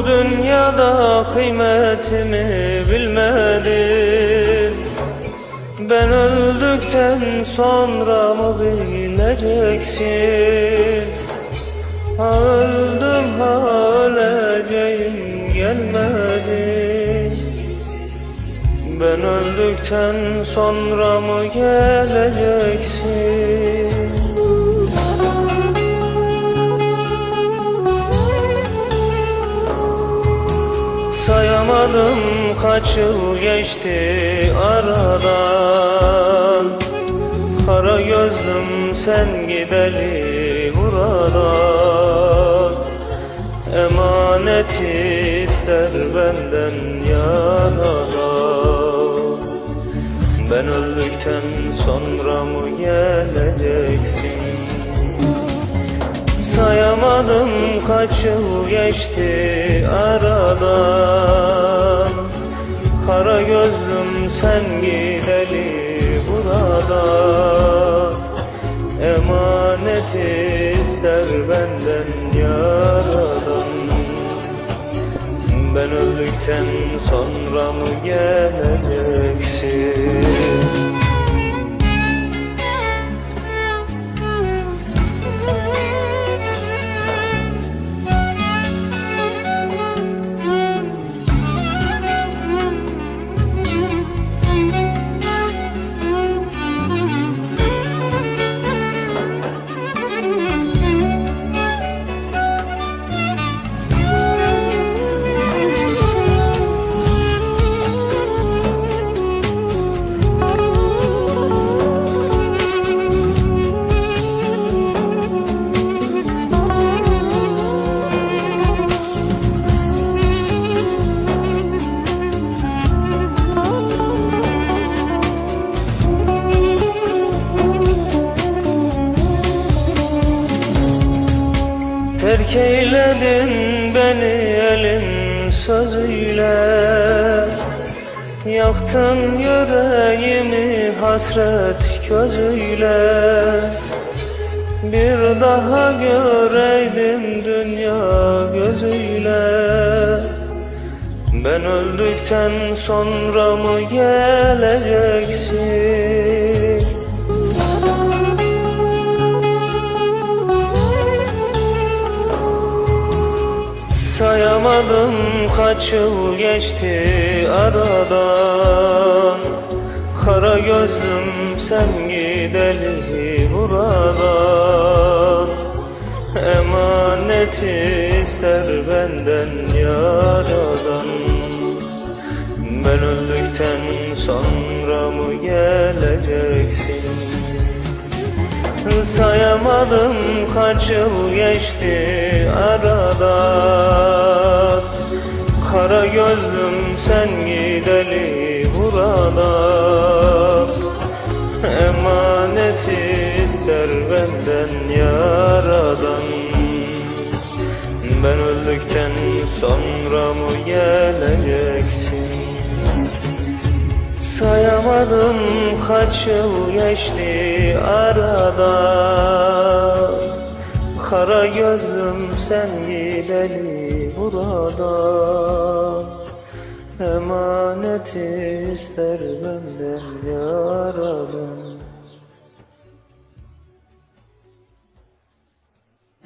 Bu dünyada kıymetimi bilmedin Ben öldükten sonra mı bileceksin? Ha öldüm ha öleceğim gelmedi. Ben öldükten sonra mı geleceksin Sayamadım kaç yıl geçti aradan. Kara gözlüm sen gideli buradan. Emanet ister benden yaradan Ben öldükten sonra mı geleceksin Sayamadım kaç yıl geçti aradan Kara gözlüm sen gideli burada. Emanet ister benden yaradan. Ben öldükten sonra mı geleceksin Terk eyledin beni elin sözüyle. Yaktın yüreğimi hasret közüyle Bir daha göreydim dünya gözüyle. Ben öldükten sonra mı geleceksin? Sayamadım kaç yıl geçti aradan. Kara gözlüm sen gideli buradan. Emanet ister benden yaradan. Ben öldükten sonra mı geleceksin Sayamadım kaç yıl geçti aradan Kara gözlüm sen gideli burada. Emanet ister benden yaradan. Ben öldükten sonra mı geleceksin? Sayamadım kaç yıl geçti arada Kara gözlüm sen gideli burada. Emanet ister benden yaradan